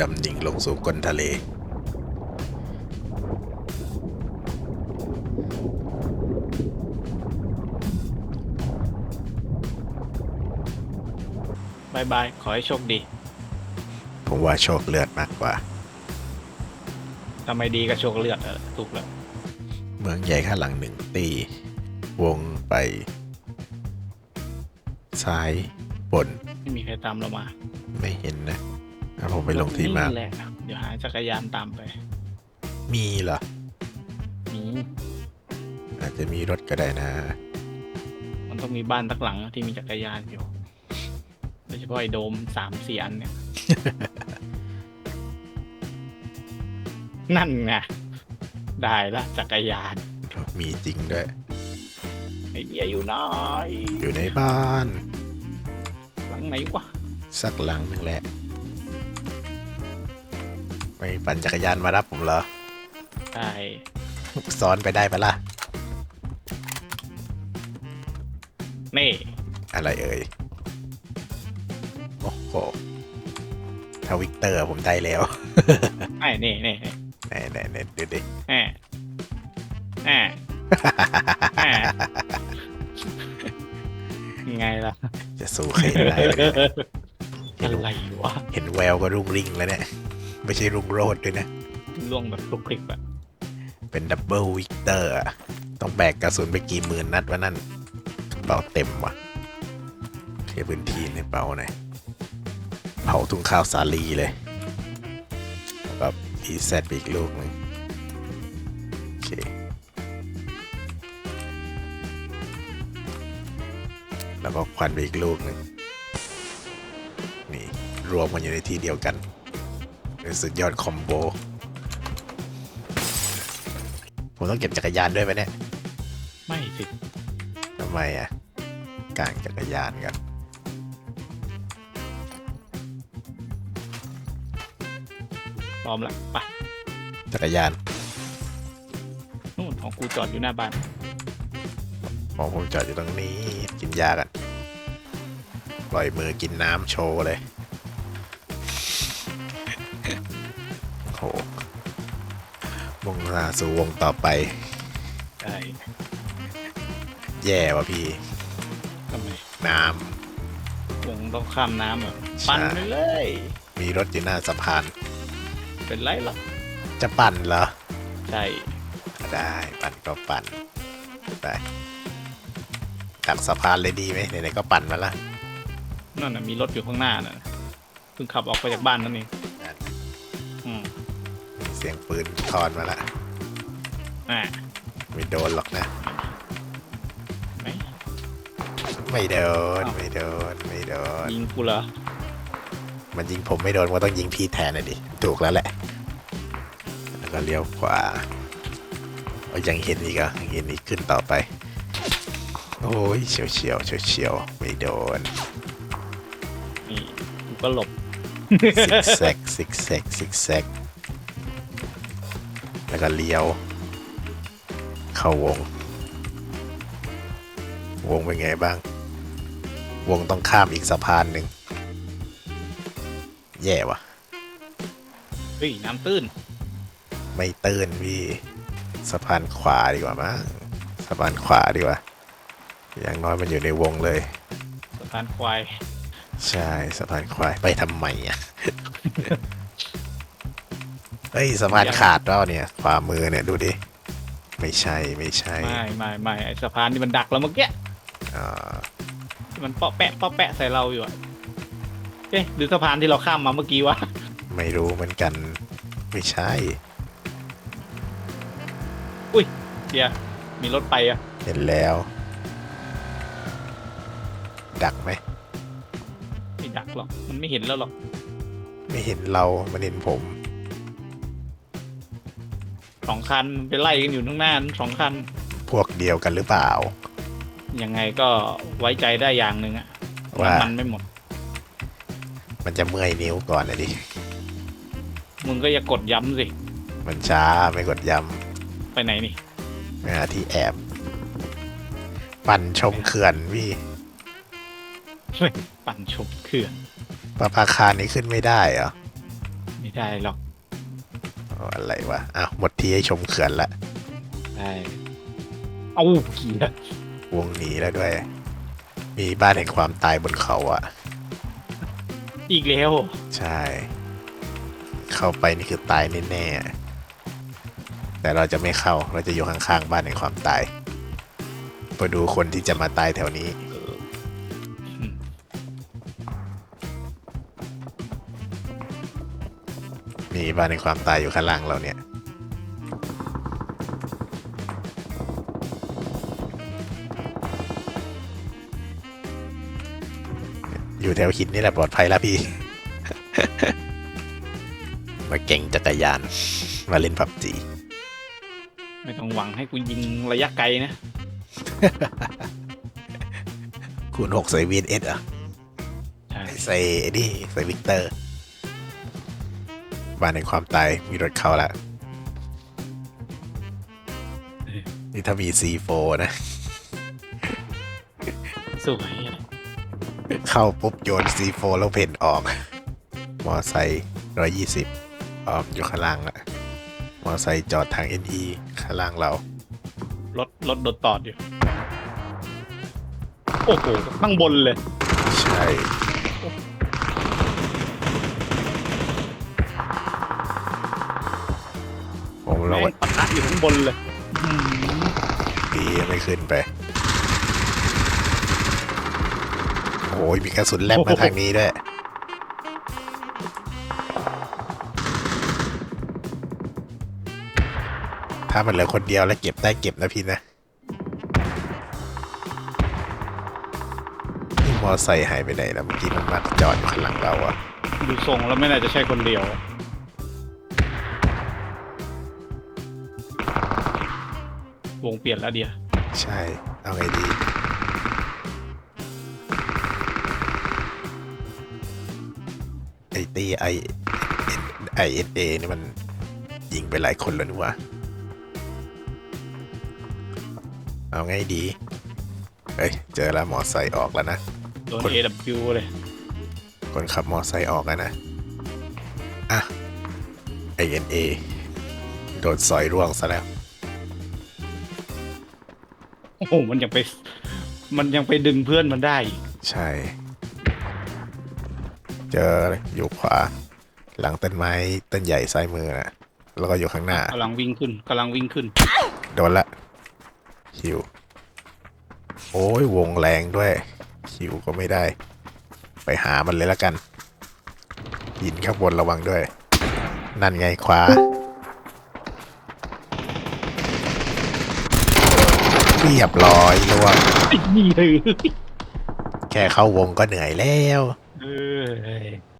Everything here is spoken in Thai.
ดำดิ่งลงสู่ก้นทะเล บายบาย ขอให้โชคดี ผมว่าโชคเลือดมากกว่า ทำไมดีกับโชคเลือดอะถูกแล้ว เมืองใหญ่ข้างหลังหนึ่งตี วงไป ซ้ายบน ไม่มีใครตามเรามา ไม่เห็นนะ อะผมไปลงที่มา แหละเดี๋ยวหาจักรยานตามไป มีเหรอนี่อาจจะมีรถก็ได้นะ มันต้องมีบ้านทักหลังที่มีจักรยานอยู่โดยเฉพาะไอ้โดมสามสี่อันเนี่ย นั่นไงได้ละจักรยานมีจริงด้วย ไอเดียอยู่น้อยอยู่ในบ้าน หลังไหนวะสักหลังหนึ่งแหละ ไม่ปั่นจักรยานมารับผมเหรอ ใช่ซ้อนไปได้ปะล่ะ นี่อะไรเอ่ย โอ้โหถ้าวิกเตอร์ผมได้แล้ว ไอ้นี่นี่นี่แน่แน่แน่ดูดิ แอะแอะแอะไงล่ะ จะสู้ใครได้เลยอะไรวะ เห็นแววก็รุ่งริ่งแล้วเนี่ย ไม่ใช่รุ่งโรดด้วยนะล่วงแบบคลุกคลิกแบบเป็นดับเบิลวิกเตอร์ต้องแบกกระสุนไปกี่หมื่นนัดวะนั่นกระเป๋าเต็มว่ะเคลียร์พื้นที่ในเป๋าหน่อยเผาถุงข้าวสาลีเลยแล้วก็อีแซดไปอีกลูกหนึ่งโอเคแล้วก็ควันไปอีกลูกหนึ่งนี่รวมมันอยู่ในที่เดียวกัน เป็นสุดยอดคอมโบ ผมต้องเก็บจักรยานด้วยไหมเนี่ย ไม่สิทำไมอะกางจักรยานกันพร้อมละไปจักรยานนู่นของกูจอดอยู่หน้าบ้านของผมจอดอยู่ตรงนี้ กินยากัน ปล่อยมือกินน้ำโชว์เลย มุ่งหน้าสู่วงต่อไป ใช่แย่ว่ะพี่ ทำไมน้วงต้องข้ามน้ำเหรอใช่ปั่นไปเลยำมีรถอยู่หน้าสะพาน เป็นไรหรอกจะปั่นเหรอ ใช่ได้ปั่นก็ปั่นไปตักสะพานเลยดีไหมไหนๆก็ปั่นมาละนั่นน่ะมีรถอยู่ข้างหน้าน่ะเพิ่งขับออกไปจากบ้านนั่นเองนั่นอืมมี เสียงปืนทอนมาละอ่าไม่โดนหรอกนะ ไหมไม่โดนอ้าวไม่โดนไม่โดน ยิงกูเหรอมันยิงผมไม่โดนก็ต้องยิงพี่แทนนะดิถูกแล้วแหละ แล้วก็เลี้ยวขวาเอายังเห็นอีกเหรอะยังเห็นอีกขึ้นต่อไป โอ้ยเฉียวเฉียวเฉียวเฉียวๆไม่โดนนี่กูก็หลบซิกแซกซิกแซกซิกแซก แล้วก็เลี้ยว เข้าวง วงเป็นไงบ้าง วงต้องข้ามอีกสะพานหนึ่ง แย่ว่ะเฮ้ยน้ำตื้น ไม่ตื้นพี่สะพานขวาดีกว่ามั้งสะพานขวาดีกว่า อย่างน้อยมันอยู่ในวงเลย สะพานควาย ใช่สะพานควายไปทำไมอะ เฮ้ยสะพานขาดแล้วเนี่ยขวามือเนี่ยดูดิ ไม่ใช่ไม่ใช่ไม่ไม่ไม่ไอสะพานที่มันดักเราเมื่อกี้อ่าที่มันเปาะแปะเปาะแปะใส่เราอยู่อะเอ๊ะหรือสะพานที่เราข้ามมาเมื่อกี้วะไม่รู้เหมือนกันไม่ใช่เดียวมีรถไปอะเห็นแล้ว ดักไหมไม่ดักหรอกมันไม่เห็นแล้วหรอก ไม่เห็นเรา มันเห็นผม สองคันไปไล่กันอยู่ข้างหน้าทั้งสองคัน พวกเดียวกันหรือเปล่า ยังไงก็ไว้ใจได้อย่างหนึ่งอะว่า น้ำมันไม่หมด มันจะเมื่อยนิ้วก่อนนะดิ มึงก็อย่ากดย้ำสิ มันช้าไม่กดย้ไปไหนนี่ำไปหาที่แอบ ปั่นชมเขื่อนพี่ปั่นชมเขื่อนปลาปาคารนี้ขึ้นไม่ได้เหรอ ไม่ไม่ได้หรอกเอาอะไรวะอ้าวหมดที่ให้ชมเขื่อนละใช่เอาเกียร์วงหนีแล้วด้วย มีบ้านแห่งความตายบนเขาอะอีกแล้ว ใช่ เข้าไปนี่คือตายแน่ๆแต่เราจะไม่เข้าเราจะอยู่ข้างๆบ้านแห่งความตายไปดูคนที่จะมาตายแถวนี้ มีบ้านแห่งความตายอยู่ข้างล่างเราเนี่ย อยู่แถวหินนี่แหละปลอดภัยแล้วพี่ มาเก่งจักรยาน มาเล่นพับจีไม่ต้องหวังให้กูยิงระยะไกลนะ คูณหกใส่วีนเอสอะใช่ใส่ไอ้นี่ใส่วิกเตอร์ บ้านแห่งความตายมีรถเข้าแล้วนี่ถ้ามี C4 นะ สวยอะเข้าปุ๊บโยน C4 แล้วเพนออก มอไซค์ร้อยยี่สิบออกอยู่ข้างล่างละมอไซค์จอดทาง NE ข้างล่างเรา รถรถโดดตอดอยู่ โอ้โหข้างบนเลย ใช่ บนเลยอืมดียังไม่ขึ้นไป โอ้ยมีกระสุนแลบมาทางนี้ด้วย ถ้ามันเหลือคนเดียวแล้วเก็บได้เก็บนะพี่นะนี่มอไซค์หายไปไหนแล้วเมื่อกี้มันมาจอดอยู่ข้างหลังเราอะดูทรงแล้วไม่น่าจะใช่คนเดียว งเปลี่ยนแล้วเดียวใช่ เอาไงดี ไอตีไอไอเอสเอนี่มันยิงไปหลายคนแล้วนี่วะเอาไงดี เฮ้ย เจอแล้วมอไซค์ออกแล้วนะ โดนคน AW เลย คนขับมอไซค์ออกแล้วนะ อะ INA โดนซอยร่วงซะแล้ว โอ้โหมันยังไป มันยังไปดึงเพื่อนมันได้อีกใช่ เจออยู่ขวา หลังต้นไม้ต้นใหญ่ซ้ายมือนะแล้วก็อยู่ข้างหน้า กำลังวิ่งขึ้นกำลังวิ่งขึ้น โดนละคิว โอ้ยวงแรงด้วย คิวก็ไม่ได้ ไปหามันเลยละกัน หินข้างบนระวังด้วย นั่นไงขวา เรียบร้อยลวงไอ้นี่เลยแค่เข้าวงก็เหนื่อยแล้ว เออ